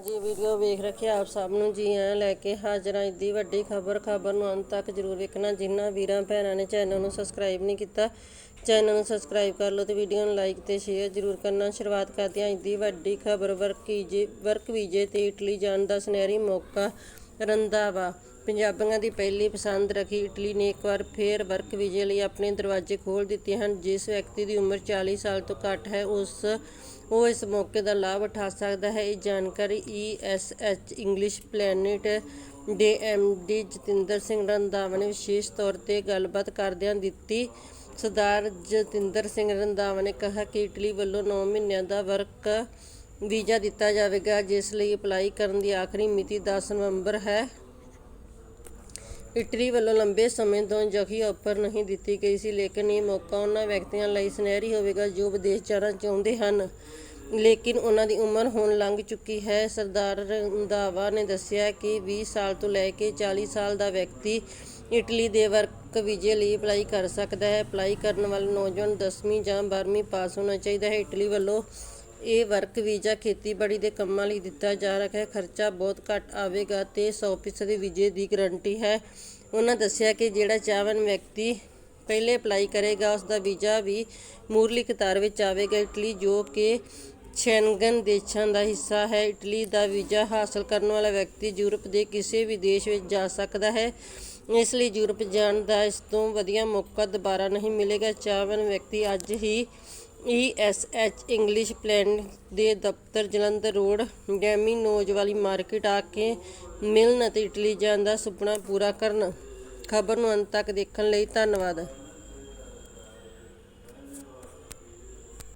ਜੀ, ਵੀਡੀਓ ਵੇਖ ਰੱਖਿਆ ਆਪ ਸਭ ਨੂੰ। ਜੀ ਆਇਆਂ ਲੈ ਕੇ ਹਾਜ਼ਰ ਹਾਂ। ਦੀ ਵੱਡੀ ਖਬਰ ਖਬਰ ਨੂੰ ਅੰਤ ਤੱਕ ਜਰੂਰ ਵੇਖਣਾ। ਜਿਨ੍ਹਾਂ ਵੀਰਾਂ, ਭੈਣਾਂ ਨੇ ਚੈਨਲ ਨੂੰ ਸਬਸਕ੍ਰਾਈਬ ਨਹੀਂ ਕੀਤਾ, ਚੈਨਲ ਨੂੰ ਸਬਸਕ੍ਰਾਈਬ ਕਰ ਲਓ ਤੇ ਵੀਡੀਓ ਨੂੰ ਲਾਈਕ ਤੇ ਸ਼ੇਅਰ ਜਰੂਰ ਕਰਨਾ। ਸ਼ੁਰੂਆਤ ਕਰਦੇ ਹਾਂ ਅੱਜ ਦੀ ਵੱਡੀ ਖਬਰ, ਵਰਕ ਵੀਜੇ ਵਰਕ ਵੀਜੇ ਤੇ ਇਟਲੀ ਜਾਣ ਦਾ ਸੁਨਹਿਰੀ ਮੌਕਾ ਰੰਦਾਵਾ ਪੰਜਾਬੀਆਂ ਦੀ ਪਹਿਲੀ ਪਸੰਦ ਰੱਖੀ ਇਟਲੀ ਨੇ ਇੱਕ ਵਾਰ ਫੇਰ ਵਰਕ ਵੀਜ਼ੇ ਲਈ ਆਪਣੇ ਦਰਵਾਜ਼ੇ ਖੋਲ੍ਹ ਦਿੱਤੇ ਹਨ। ਜਿਸ ਵਿਅਕਤੀ ਦੀ ਉਮਰ 40 ਸਾਲ ਤੋਂ ਘੱਟ ਹੈ, ਉਸ, ਉਹ ਇਸ ਮੌਕੇ ਦਾ ਲਾਭ ਉਠਾ ਸਕਦਾ ਹੈ। ਇਹ ਜਾਣਕਾਰੀ ESH ਇੰਗਲਿਸ਼ ਪਲੈਨਟ ਦੇ ਡੀ ਜਤਿੰਦਰ ਸਿੰਘ ਰੰਧਾਵਾ ਨੇ ਵਿਸ਼ੇਸ਼ ਤੌਰ ਤੇ ਗੱਲਬਾਤ ਕਰਦਿਆਂ ਦਿੱਤੀ। ਸਰਦਾਰ ਜਤਿੰਦਰ ਸਿੰਘ ਰੰਧਾਵਾ ਨੇ ਕਿਹਾ ਕਿ ਇਟਲੀ ਵੱਲੋਂ 9 ਮਹੀਨਿਆਂ ਦਾ ਵਰਕ ਵੀਜ਼ਾ ਦਿੱਤਾ ਜਾਵੇਗਾ, ਜਿਸ ਲਈ ਅਪਲਾਈ ਕਰਨ ਦੀ ਆਖਰੀ ਮਿਤੀ 10 ਨਵੰਬਰ ਹੈ। ਇਟਲੀ ਵੱਲੋਂ ਲੰਬੇ ਸਮੇਂ ਤੋਂ ਜਖੀ ਆਫਰ ਨਹੀਂ ਦਿੱਤੀ ਗਈ ਸੀ, ਲੇਕਿਨ ਇਹ ਮੌਕਾ ਉਹਨਾਂ ਵਿਅਕਤੀਆਂ ਲਈ ਸੁਨਹਿਰੀ ਹੋਵੇਗਾ ਜੋ ਵਿਦੇਸ਼ ਜਾਣਾ ਚਾਹੁੰਦੇ ਹਨ। ਲੇਕਿਨ ਉਹਨਾਂ ਦੀ ਉਮਰ ਹੁਣ ਲੰਘ ਚੁੱਕੀ ਹੈ। ਸਰਦਾਰ ਰੰਧਾਵਾ ਨੇ ਦੱਸਿਆ ਕਿ 20 ਸਾਲ ਤੋਂ ਲੈ ਕੇ 40 ਸਾਲ ਦਾ ਵਿਅਕਤੀ ਇਟਲੀ ਦੇ ਵਰਕ ਵੀਜ਼ੇ ਲਈ ਅਪਲਾਈ ਕਰ ਸਕਦਾ ਹੈ। ਅਪਲਾਈ ਕਰਨ ਵਾਲਾ ਨੌਜਵਾਨ 10ਵੀਂ ਜਾਂ 12ਵੀਂ ਪਾਸ ਹੋਣਾ ਚਾਹੀਦਾ ਹੈ। ਇਟਲੀ ਵੱਲੋਂ ਇਹ ਵਰਕ ਵੀਜ਼ਾ ਖੇਤੀਬਾੜੀ ਦੇ ਕੰਮਾਂ ਲਈ ਦਿੱਤਾ ਜਾ ਰਿਹਾ ਹੈ। ਖਰਚਾ ਬਹੁਤ ਘੱਟ ਆਵੇਗਾ ਤੇ 100% ਵੀਜ਼ੇ ਦੀ ਗਾਰੰਟੀ ਹੈ। ਉਹਨਾਂ ਦੱਸਿਆ ਕਿ ਜਿਹੜਾ ਚਾਹਵਨ ਵਿਅਕਤੀ ਪਹਿਲੇ ਅਪਲਾਈ ਕਰੇਗਾ ਉਸ ਦਾ ਵੀਜ਼ਾ ਵੀ ਮੂਰਲੀ ਕਤਾਰ ਵਿੱਚ ਆਵੇਗਾ। ਇਟਲੀ ਜੋ ਕਿ ਸ਼ੈਂਗਨ ਦੇਸ਼ਾਂ ਦਾ ਹਿੱਸਾ ਹੈ। ਇਟਲੀ ਦਾ ਵੀਜ਼ਾ ਹਾਸਲ ਕਰਨ ਵਾਲਾ ਵਿਅਕਤੀ ਯੂਰਪ ਦੇ ਕਿਸੇ ਵੀ ਦੇਸ਼ ਵਿੱਚ ਜਾ ਸਕਦਾ ਹੈ। ਇਸ ਲਈ ਯੂਰਪ ਜਾਣ ਦਾ ਇਸ ਤੋਂ ਵਧੀਆ ਮੌਕਾ ਦੁਬਾਰਾ ਨਹੀਂ ਮਿਲੇਗਾ। ਚਾਹਵਨ ਵਿਅਕਤੀ ਅੱਜ ਹੀ ESH ਇੰਗਲਿਸ਼ ਪਲੈਨ ਦੇ ਦਫ਼ਤਰ, ਜਲੰਧਰ ਰੋਡ, ਡੈਮੀ ਨੋਜ ਵਾਲੀ ਮਾਰਕੀਟ ਆ ਕੇ ਮਿਲਣ ਅਤੇ ਇਟਲੀ ਜਾਣ ਦਾ ਸੁਪਨਾ ਪੂਰਾ ਕਰਨ। ਖਬਰ ਨੂੰ ਅੰਤ ਤੱਕ ਦੇਖਣ ਲਈ ਧੰਨਵਾਦ।